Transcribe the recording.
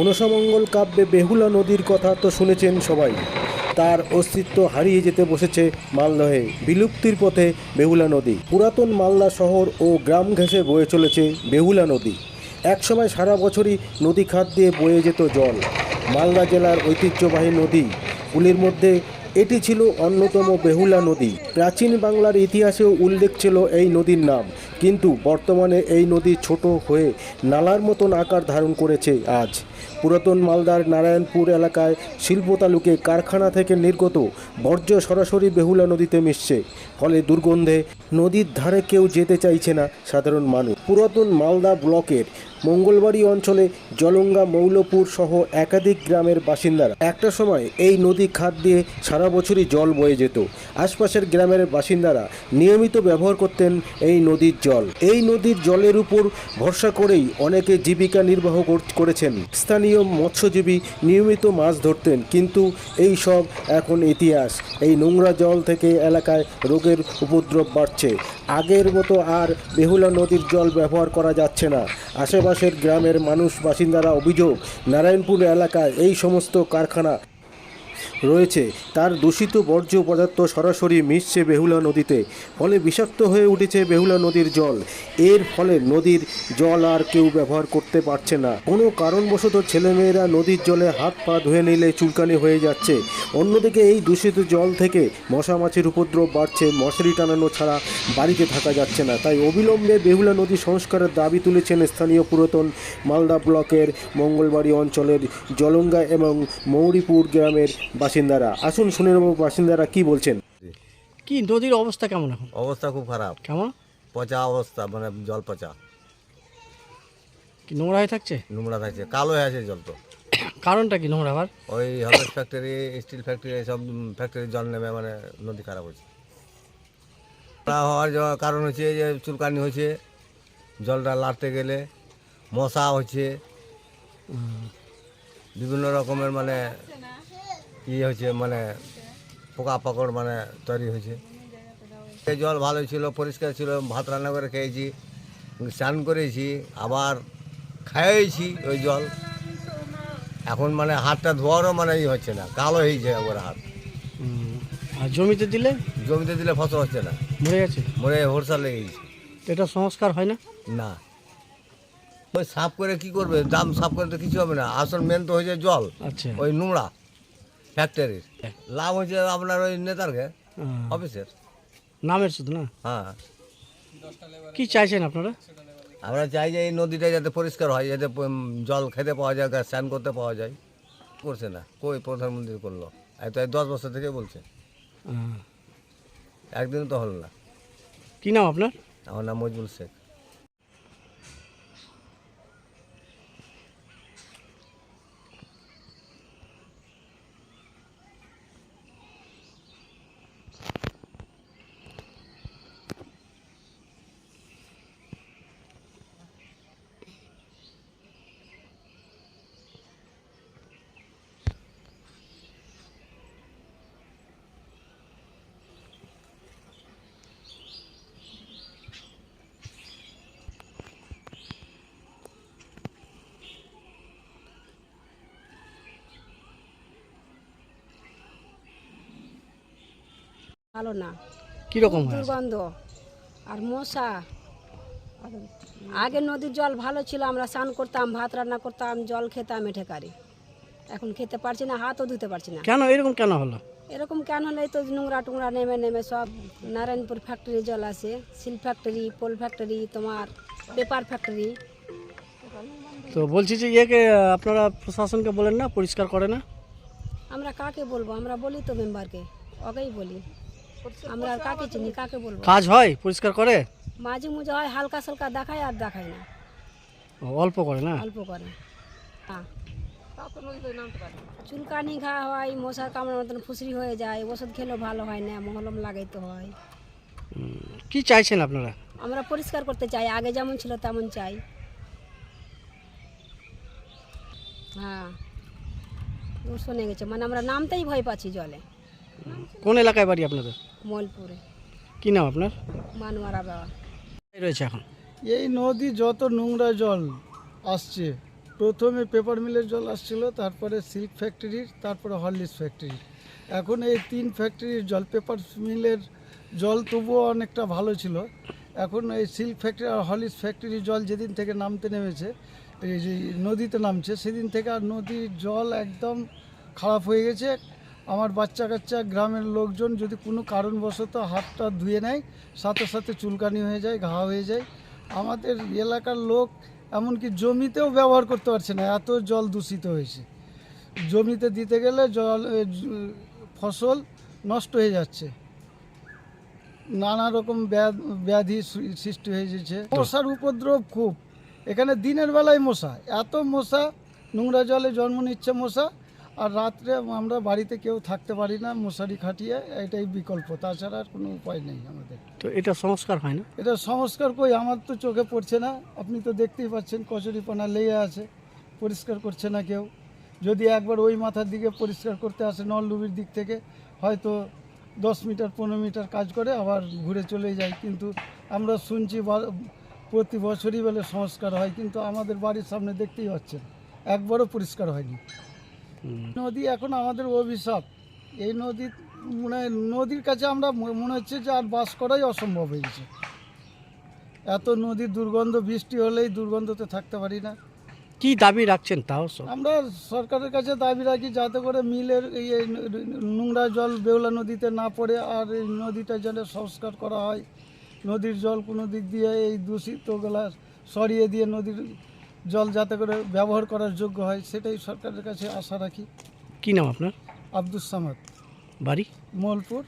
মনসামঙ্গল কাব্যে বেহুলা নদীর কথা তো শুনেছেন সবাই। তার অস্তিত্ব হারিয়ে যেতে বসেছে মালদহে। বিলুপ্তির পথে বেহুলা নদী। পুরাতন মালদা শহর ও গ্রাম ঘেঁষে বয়ে চলেছে বেহুলা নদী। একসময় সারা বছরই নদী খাত দিয়ে বয়ে যেত জল। মালদা জেলার ঐতিহ্যবাহী নদী। গুলির মধ্যে এটি ছিল অন্যতম বেহুলা নদী। প্রাচীন বাংলার ইতিহাসেও উল্লেখ ছিল এই নদীর নাম। কিন্তু বর্তমানে এই নদী ছোট হয়ে নালার মতন আকার ধারণ করেছে আজ। পুরাতন মালদার নারায়ণপুর এলাকায় শিল্প তালুকে কারখানা থেকে নির্গত বর্জ্য সরাসরি বেহুলা নদীতে মিশছে। ফলে দুর্গন্ধে নদীর ধারে কেউ যেতে চাইছে না সাধারণ মানুষ। পুরাতন মালদা ব্লকের মঙ্গলবাড়ি অঞ্চলে জলঙ্গা মৌলপুর সহ একাধিক গ্রামের বাসিন্দারা। একটা সময় এই নদী খাত দিয়ে সারা বছরই জল বয়ে যেত। আশপাশের গ্রামের বাসিন্দারা নিয়মিত ব্যবহার করতেন এই নদীর জল। এই নদীর জলের উপর ভরসা করেই অনেকে জীবিকা নির্বাহ কর- করেছেন। স্থানীয় মৎস্যজীবী নিয়মিত মাছ ধরতেন, কিন্তু এই সব এখন ইতিহাস। এই নোংরা জল থেকে এলাকায় রোগের উপদ্রব বাড়ছে। আগের মতো আর বেহুলা নদীর জল ব্যবহার করা যাচ্ছে না। আশেপাশের গ্রামের মানুষ বাসিন্দারা অভিযোগ নারায়ণপুর এলাকায় এই সমস্ত কারখানা রয়েছে। তার দূষিত বর্জ্য পদার্থ সরাসরি মিশছে বেহুলা নদীতে, ফলে বিষাক্ত হয়ে উঠেছে বেহুলা নদীর জল। এর ফলে নদীর জল আর কেউ ব্যবহার করতে পারছে না। কোনো কারণবশত ছেলেমেয়েরা নদীর জলে হাত পা ধুয়ে নিলে চুলকানি হয়ে যাচ্ছে। অন্যদিকে এই দূষিত জল থেকে মশা মাছির উপদ্রব বাড়ছে। মশারি টানানো ছাড়া বাড়িতে থাকা যাচ্ছে না। তাই অবিলম্বে বেহুলা নদী সংস্কারের দাবি তুলেছেন স্থানীয় পুরাতন মালদা ব্লকের মঙ্গলবাড়ি অঞ্চলের জলঙ্গা এবং মৌরিপুর গ্রামের বাসিন্দারা। আসুন শুনে নেব বাসিন্দারা কি বলছেন। কি নদীর অবস্থা কেমন এখন? অবস্থা খুব খারাপ। কেমন? পচা অবস্থা মানে জল পচা। কি নোংরা হয়ে থাকছে? নোংরা থাকছে কালো হয়ে আছে জল তো। কারণটা কি নোংরা হওয়ার ওই হলস ফ্যাক্টরি স্টিল ফ্যাক্টরি এইসব ফ্যাক্টরির জল নেমে মানে নদী খারাপ হয়েছে। খারাপ হওয়ার কারণ হচ্ছে যে চুলকানি হয়েছে জলটা লাড়তে গেলে মশা হচ্ছে। বিভিন্ন রকমের মানে ইয়ে হচ্ছে মানে পোকা পাকড় মানে তৈরি হয়েছে। এই জল ভালো ছিল পরিষ্কার ছিল ভাত রান্না করে খেয়েছি স্নান করেছি আবার খাইয়েছি ওই জল। এখন মানে হাতটা ধোয়ারও মানে ই হচ্ছে না কালো হয়েছে একবার হাত। আর জমিতে দিলে? জমিতে দিলে ফসল হচ্ছে না। মরে গেছে? মরে হোরসা লেগে গেছে। এটা সংস্কার হয় না? না। ওই সাফ করে কি করবে? দাম সাফ করে তো কিছু হবে না। আসল মেন তো হয়েছে জল আচ্ছা। ওই নোংরা। ফ্যাক্টরির লাভ হচ্ছে আপনার ওই নেতারকে। হ্যাঁ। অফিসের নামের শুধু না? হ্যাঁ। কি চাইছেন আপনারা? আমরা চাই যে এই নদীটা যাতে পরিষ্কার হয় যাতে জল খেতে পাওয়া যায় স্নান করতে পাওয়া যায়। করছে না। কই প্রধানমন্ত্রী করল? এই তো দশ বছর থেকে বলছে। হ্যাঁ। একদিন তো হলো না। কি নাম আপনার? আমার নাম মজবুল শেখ। ভালো না। কীরকম দুর্গন্ধ আর মশা। আগে নদীর জল ভালো ছিল আমরা স্নান করতাম ভাত রান্না করতাম জল খেতাম এঠে কারি এখন খেতে পারছি না হাতও ধুতে পারছি না। কেন এরকম কেন হলো? এরকম কেন হলে তো নোংরা টুংরা নেমে নেমে সব নারায়ণপুর ফ্যাক্টরি জল আসে সিল ফ্যাক্টরি পোল ফ্যাক্টরি তোমার পেপার ফ্যাক্টরি তো বলছি যে ইয়েকে আপনারা প্রশাসনকে বলেন না পরিষ্কার করে না? আমরা কাকে বলব? আমরা বলি তো মেম্বারকে ওকেই বলি। আমরা আর কাকে চিনি কাকে বলব? কাজ হয়? পরিষ্কার করে? মাঝে মুঝে হয় হালকা সালকা দেখায় আর দেখায় না। ও, অল্প করে না? অল্প করে। হ্যাঁ। চুলকানি ঘা হয় মশার কামড়ের মতন ফুসরি হয়ে যায় ওষুধ খেলেও ভালো হয় না মহলম লাগাইতে হয়। হুম। কি চাইছেন আপনারা? আমরা পরিষ্কার করতে চাই আগে যেমন ছিল তেমন চাই। হ্যাঁ। শুনে গেছে মানে আমরা নামতেই ভয় পাচ্ছি জলে। কোন এলাকায় বাড়ি আপনাদের? মলপুরে। কি নাম আপনার? মানুয়ারা বাবা। এই রয়েছে এখন? এই নদী যত নোংরা জল আসছে প্রথমে পেপার মিলের জল আসছিল তারপরে সিল্ক ফ্যাক্টরির তারপরে হরলিক্স ফ্যাক্টরি এখন এই তিন ফ্যাক্টরির জল পেপার মিলের জল তবুও অনেকটা ভালো ছিল। এখন এই সিল্ক ফ্যাক্টরি আর হরলিক্স ফ্যাক্টরির জল যেদিন থেকে নামতে নেমেছে এই যে নদীতে নামছে সেদিন থেকে আর নদীর জল একদম খারাপ হয়ে গেছে। আমার বাচ্চা কাচ্চা গ্রামের লোকজন যদি কোনো কারণবশত হাতটা ধুয়ে নেয়, সাথে সাথে চুলকানি হয়ে যায়, ঘা হয়ে যায়, আমাদের এলাকার লোক এমনকি জমিতেও ব্যবহার করতে পারছে না, এত জল দূষিত হয়েছে। জমিতে দিতে গেলে জল ফসল নষ্ট হয়ে যাচ্ছে। নানা রকম ব্যাধি সৃষ্টি হয়ে যাচ্ছে। মশার উপদ্রব খুব। এখানে দিনের বেলায় মশা, এত মশা, নোংরা জলে জন্ম নিচ্ছে মশা। আর রাত্রে আমরা বাড়িতে কেউ থাকতে পারি না মশারি খাটিয়ে এটাই বিকল্প। তাছাড়া আর কোনো উপায় নেই আমাদের। তো এটা সংস্কার হয় না? এটা সংস্কার কই? আমার তো চোখে পড়ছে না। আপনি তো দেখতেই পাচ্ছেন কচুরিপানা লেগে আছে। পরিষ্কার করছে না কেউ। যদি একবার ওই মাথার দিকে পরিষ্কার করতে আসে নলডুবির দিক থেকে হয়তো দশ মিটার পনেরো মিটার কাজ করে আবার ঘুরে চলে যায়। কিন্তু আমরা শুনছি প্রতি বছরই বলে সংস্কার হয় কিন্তু আমাদের বাড়ির সামনে দেখতেই পাচ্ছেন একবারও পরিষ্কার হয়নি। নদী এখন আমাদের অভিশাপ। এই নদী মানে নদীর কাছে আমরা মনে হচ্ছে যে আর বাস করাই অসম্ভব হয়েছে এত নদীর দুর্গন্ধ বৃষ্টি হলেই দুর্গন্ধতে থাকতে পারি না। কি দাবি রাখছেন তাও আমরা সরকারের কাছে দাবি রাখি যাতে করে মিলের এই নোংরা জল বেউলা নদীতে না পড়ে আর এই নদীটা যেন সংস্কার করা হয়। নদীর জল কোনো দিক দিয়ে এই দূষিত দূষিতগুলা সরিয়ে দিয়ে নদীর জল যাতে করে ব্যবহার করার যোগ্য হয় সেটাই সরকারের কাছে আশা রাখি। কি নাম আপনার? আব্দুস সামাদ। বাড়ি? মোলপুর